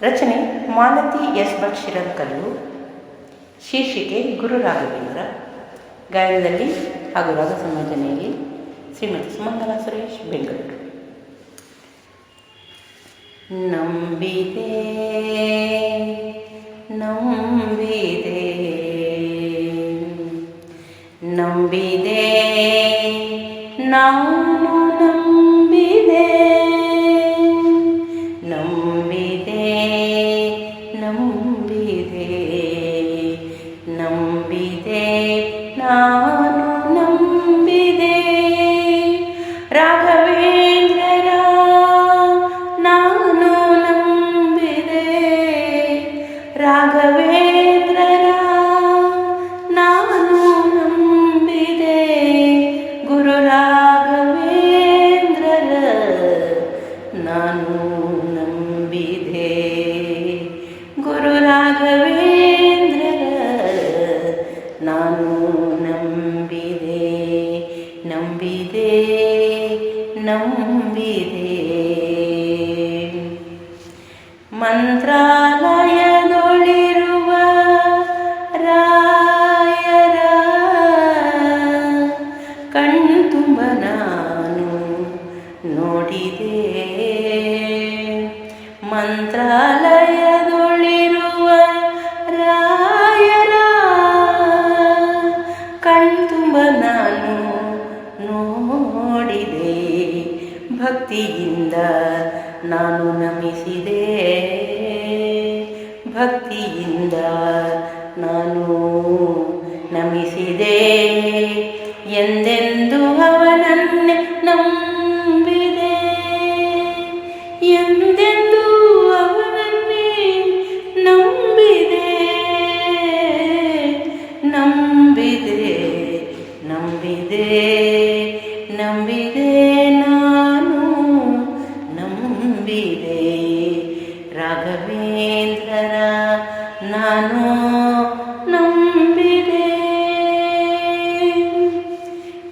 ರಚನೆ ಮಾಲತಿ ಎಸ್ ಭಟ್ ಶಿರಕಲ್ಲು ಶೀರ್ಷಿಕೆ ಗುರು ರಾಘವೇಂದ್ರ ಗಾಯನದಲ್ಲಿ ಹಾಗೂ ರಾಗ ಸಂಯೋಜನೆಯಲ್ಲಿ ಶ್ರೀಮತಿ ಸುಮಂಗಲ ಸುರೇಶ್ ಬೆಂಗಳೂರು. ನಂಬಿದೆ ನಂಬಿದೆ ನಂಬಿದೆ ನಾನು ನಾನು ನಂಬಿದೆ ರಾಘವೇಂದ್ರರ ನಾನು ನಂಬಿದೆ ರಾಘವೇಂದ್ರರ ನಾನು ನಂಬಿದೆ ಗುರು ರಾಘವೇಂದ್ರರ ನಾನು ನಂಬಿದೆ ಗುರು ರಾಘವೇಂದ್ರರ ನಂಬಿದೆ ನಂಬಿದೆ ನಂಬಿದೆ. ಮಂತ್ರಾಲಯದೊಳಿರುವ ರಾಯರ ಕಣ್ತುಂಬ ನಾನು ನೋಡಿದೆ. ಮಂತ್ರಾಲಯದೊಳಿರುವ ಭಕ್ತಿಯಿಂದ ನಾನು ನಮಿಸಿದೆ. ಭಕ್ತಿಯಿಂದ ನಾನು ನಮಿಸಿದೆ. ಎಂದೆಂದು ಅವನನ್ನೇ ನಂಬಿದೆ? ಎಂದೆಂದು ಅವನನ್ನೇ ನಂಬಿದೆ? ನಂಬಿದೆ ನಂಬಿದೆ. ನಾನು ನಂಬಿದೆ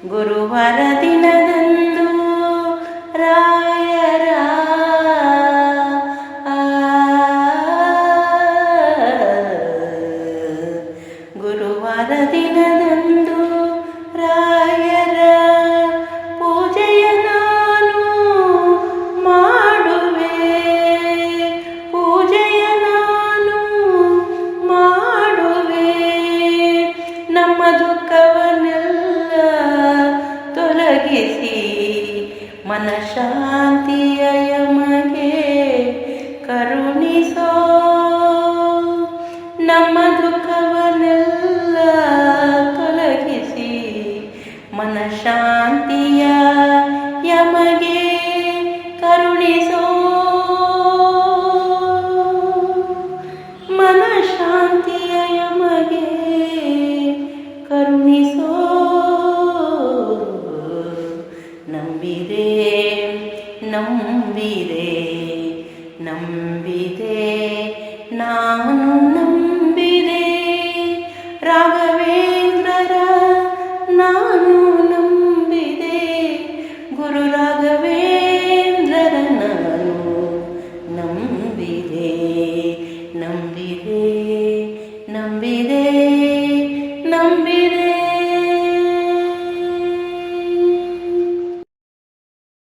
ಗುರುವಾರ ದಿನದಂದು ರಾಯರ ಆ, ಗುರುವಾರ ದಿನದಂದು ಮನಶಾಂತಿಯ ಯಮಗೆ ನಂಬಿದೆ ನಂಬಿದೆ ನಾನು ನಂಬಿದೆ. ರಾಘವೇಂದ್ರರ ನಾನು ನಂಬಿದೆ ಗುರು ರಾಘವೇಂದ್ರರ ನಾನು ನಂಬಿದೆ ನಂಬಿದೆ ನಂಬಿದೆ.